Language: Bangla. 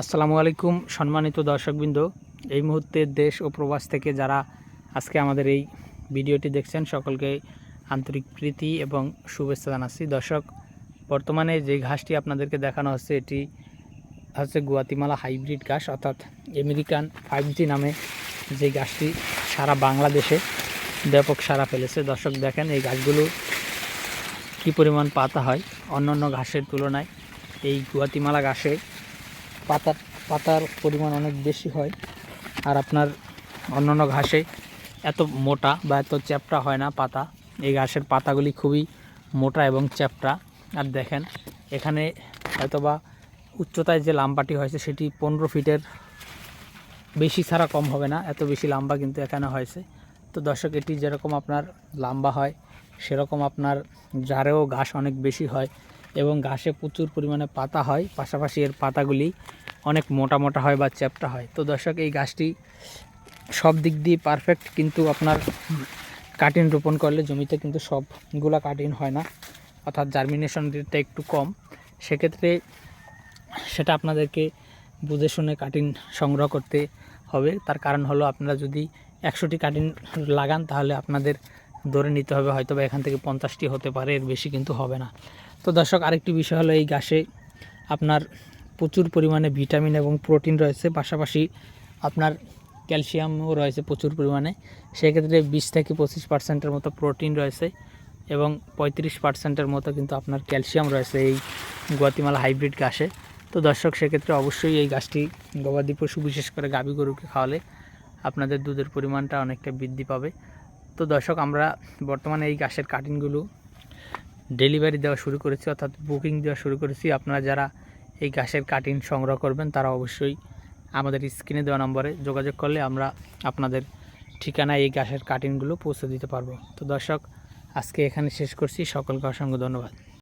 আসসালামু আলাইকুম সম্মানিত দর্শকবৃন্দ। এই মুহূর্তে দেশ ও প্রবাস থেকে যারা আজকে আমাদের এই ভিডিওটি দেখছেন, সকলকে আন্তরিক প্রীতি এবং শুভেচ্ছা জানাচ্ছি। দর্শক, বর্তমানে যে ঘাসটি আপনাদেরকে দেখানো হচ্ছে, এটি হচ্ছে গুয়াতিমালা হাইব্রিড ঘাস, অর্থাৎ আমেরিকান ফাইভ জি নামে যে গাছটি সারা বাংলাদেশে ব্যাপক সারা ফেলেছে। দর্শক, দেখেন এই গাছগুলো কী পরিমাণ পাতা হয়। অন্যান্য ঘাসের তুলনায় এই গুয়াতিমালা ঘাসে পাতার পাতার পরিমাণ অনেক বেশি হয়। আর আপনার অন্যান্য ঘাসে এত মোটা বা এত চ্যাপটা হয় না পাতা। এই ঘাসের পাতাগুলি খুবই মোটা এবং চ্যাপটা। আর দেখেন, এখানে হয়তোবা উচ্চতায় যে লাম্বাটি হয়েছে, সেটি পনেরো ফিটের বেশি ছাড়া কম হবে না। এত বেশি লম্বা কিন্তু এখানে হয়েছে। তো দর্শক, এটি যেরকম আপনার লম্বা হয়, সেরকম আপনার জারেও ঘাস অনেক বেশি হয়। এবং ঘাসে প্রচুর পরিমাণে পাতা হয়। পাশাপাশি এর পাতাগুলি অনেক মোটা মোটা হয় বা চ্যাপটা হয়। তো দর্শক, এই গাছটি সব দিক দিয়ে পারফেক্ট কিন্তু আপনার কাটিন রোপণ করলে জমিতে কিন্তু সবগুলা কাটিন হয় না। অর্থাৎ জার্মিনেশন রেটটা একটু কম। সেক্ষেত্রে সেটা আপনাদেরকে বুঝে শুনে কাটিন সংগ্রহ করতে হবে। তার কারণ হলো আপনারা যদি একশোটি কাটিন লাগান, তাহলে আপনাদের ধরে নিতে হবে হয়তো বা এখান থেকে পঞ্চাশটি হতে পারে, এর বেশি কিন্তু হবে না। তো দর্শক, আরেকটি বিষয় হলো এই গাছে আপনার প্রচুর পরিমাণে ভিটামিন এবং প্রোটিন রয়েছে, পাশাপাশি আপনার ক্যালসিয়ামও রয়েছে প্রচুর পরিমাণে। সেক্ষেত্রে বিশ থেকে পঁচিশ পার্সেন্টের মতো প্রোটিন রয়েছে এবং পঁয়ত্রিশ পার্সেন্টের মতো কিন্তু আপনার ক্যালসিয়াম রয়েছে এই গুয়াতিমালা হাইব্রিড গাছে। তো দর্শক, সেক্ষেত্রে অবশ্যই এই গাছটি গবাদি পশু বিশেষ করে গাভী গরুকে খাওয়ালে আপনাদের দুধের পরিমাণটা অনেকটা বৃদ্ধি পাবে। তো দর্শক, আমরা বর্তমানে এই গাছের কাটিংগুলো ডেলিভারি দেওয়া শুরু করেছি, অর্থাৎ বুকিং দেওয়া শুরু করেছি। আপনারা যারা এই গাছের কাটিং সংগ্রহ করবেন, তারা অবশ্যই আমাদের স্ক্রিনে দেওয়া নম্বরে যোগাযোগ করলে আমরা আপনাদের ঠিকানায় এই গাছের কাটিংগুলো পৌঁছে দিতে পারব। তো দর্শক, আজকে এখানে শেষ করছি। সকলকে অসংখ্য ধন্যবাদ।